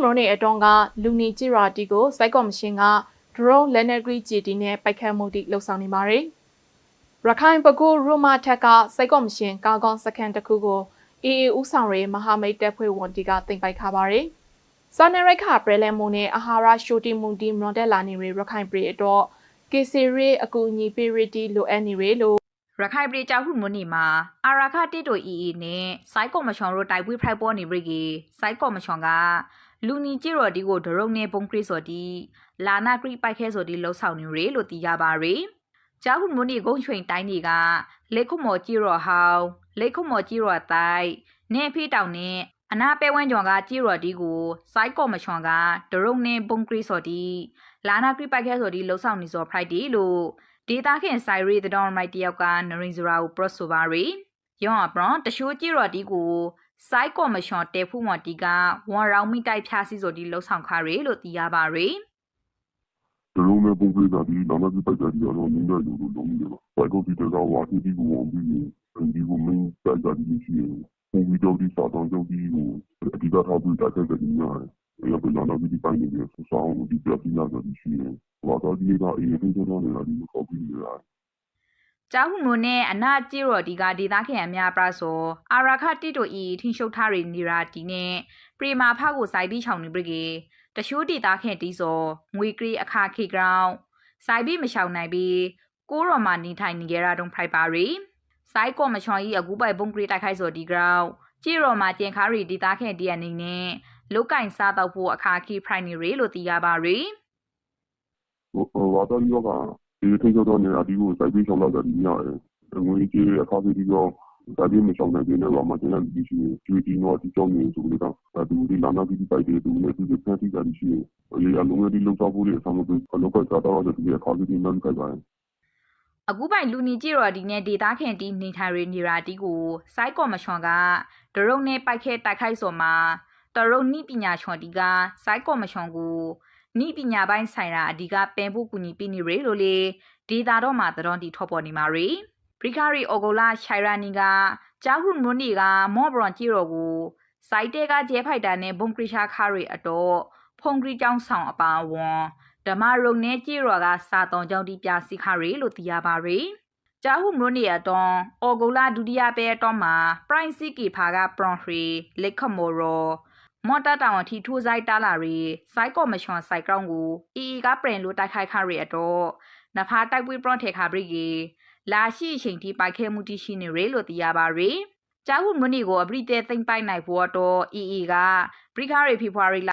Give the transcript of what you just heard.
မရိုနေအတုံးကလူနီဂျီရာတီကိုစိုက်ကော်မရှင်က drone လက်နက်ကြီးဂျီတီနဲ့ပိုက်ခတ်မှုတိလှုပ်ဆောင်နေပါတယ်။ရခိုင်ပကူရူမာထက်ကစိုက်ကော်မရှင်ကာကွန်စကန်တစ်ခုကိုအေအေဦးဆောင်ရေးမဟာမိတ်တပ်ဖွဲ့ဝန်တီကတင်ပိုက်ခါပါတယ်။စာနယ်ရိတ်ခပရလဲမုန်နဲ့အာဟာရရှိုတီမွန်တီမွန်တက်လာနေရရခိုင်ပြည်တော့ကေစီရီအကူအညီပေးရတီလိုအပ်နေရလို့ရခိုင်ပြည်ကြောက်ခုမွနီမှာအာရာခတစ်တိုအီအီနဲ့စိုက်ကော်မရှင်တို့တိုက်ပွဲဖိုက်ပေါ်နေပြီကြီးစိုက်ကော်မရှင်က လူနီကြည့်တော်ဒီကိုဒရုံနဲ့ပုံခရစ်ဆိုဒီလာနာခရီပိုက်ခဲဆိုဒီလှုပ်ဆောင်နေရလို့သိရပါရယ်ကြောက်ခုမွနီဂုံချွင်တိုင်းတွေကလေခုမော်ကြည့်တော်ဟောင်းလေခုမော်ကြည့်တော်တိုက်နဲ့ဖေးတောင်နဲ့အနာပဲဝန်းကျော်ကကြည့်တော်ဒီကိုစိုက်ကော်မရှင်ကဒရုံနဲ့ပုံခရစ်ဆိုဒီလာနာခရီပိုက်ခဲဆိုဒီလှုပ်ဆောင်နေစော Friday လို့ဒေတာခင်ဆိုင်ရီတဲ့တော်မိုက်တယောက်ကနရင်ဇရာကိုပရဆိုပါရီယောအပရန်တရှိုးကြည့်ရတီကို စိုက်ကော်မရှင်တဲဖူးမတီကဝန်ရောင်မိတိုက်ဖြားစီဆိုဒီလှုပ်ဆောင်ခါရီလို့သိရပါရီဒီလိုနဲ့ပုံပြတာဒီနာမည်ပိုက်ကြတယ်တော့နင်းတယ်လို့လုံးနေပါဘိုက်ကိုဒီတော့ဝါတီဒီကိုဝင်ပြီးဒီကိုမင်းပိုက်ကြတယ်ရှိရင်ပုံပြီးတော့ဒီစာတောင်းကြပြီးကိုအဓိကထားပြီးတိုက်ခိုက်တယ်ညာရပလာနာဒီပိုင်းနေရဆူဆောင်ဒီပြပြညာဆိုရှိရင်ဟောတော့ဒီကအေးပြီးတော့နေတာဒီကိုပြီးနေတာ ကျောင်းမှုနဲ့အနာကြည့်ရတီကဒေတာခင်အများပရဆိုအာရာခတိတိုဤထင်းရှုပ်ထားရီနေရာတီနဲ့ပရီမာဖကိုစိုက်ပြီးချောင်းနေပြီကေတရှိုးဒေတာခင်တီဆိုငွေကရီအခါခေကောင် စိုက်ပြီးမရှောင်နိုင်ပြီးကိုရော်မာနေထိုင်နေကြတာတုံးဖိုက်ပါရီစိုက်ကောမချွန်ဤအကူပိုက်ဘုံကရီတိုက်ခိုက်ဆိုဒီကောင်ကြည့်ရော်မာကျင်ခါရီဒေတာခင်တီရနေနဲ့လုတ်ကင်စားတော့ဖို့အခါခိဖရိုင်နေရီလို့သိရပါရီဟိုဝါတော့ရောက ဒီထိန်းချုပ်တော့နေတာဒီကိုစိုက်ပြီးဆောင်တော့တယ်ညာရယ်ငွေကြီးအခါပြီးတော့ဒါပြီးမဆောင်နိုင်တဲ့တော့မှကျွန်တော်ဒီရှိကျွေးတီတော့ဒီကြောင့်နေဆိုလို့တော့ဒီဒီလာနာပြီးပိုက်တယ်သူလည်းသူဖန်တီးတာရှိရင်လေအလုံးလေးလုံတော့ဖို့လေအဆောင်လို့အလုပ်ကစားတော့တယ်ဒီအခါပြီးမှန်းခိုက်ပါတယ်အခုပိုင်လူနီကြည့်ရဒီနဲ့ဒေတာခင်တီနေထိုင်ရနေရာတီကိုစိုက်ကော်မရှင်ကဒရုံနဲ့ပိုက်ခဲတိုက်ခိုက်ဆိုမှာတရုံနိပညာချွန်တီကစိုက်ကော်မရှင်ကို နိပညာပိုင်းဆိုင်ရာအဓိကပင်ဖို့ကူညီပေးနေရလို့လေဒေတာတော့မှာတတော်တီထော့ပေါ်နေမှာရီပရိခရီအော်ဂိုလာရှိုင်ရာနီကဂျာဂရုမွန်နီကမော့ဘရွန်ကြည့်ရကိုစိုက်တဲကဂျဲဖိုက်တာနဲ့ဘုံကရိရှာခါရီအတော့ဖုန်ကရီကျောင်းဆောင်အပါဝွန်ဓမ္မရုံနဲ့ကြည့်ရကစာတော်ကြောင့်ဒီပြစီခါရီလို့သိရပါရီဂျာဟုမွန်နီအတော့အော်ဂိုလာဒုတိယပဲတော့မှာပရိုင်စီကီဖာကပရွန်ဟရီလက်ခမော်ရော မော်တာတောင်ထီထိုးဆိုင်တာလာရီစိုက်ကော်မရှင်စိုက်ကောင်ကိုအီအီကပရင်လို့တိုက်ခိုက်ခရီအတော့နဖာတိုက်ပွေးပရွန်ထေခါဘရီကြီးလာရှိအချိန်ထိပိုက်ခဲမှုတိရှိနေရလို့သိရပါရီဂျာဟုမွန်နီကိုအပရိတဲသိမ့်ပိုက်နိုင်ဖို့တော့အီအီကပရိခါရီဖေဖော်ဝါရီ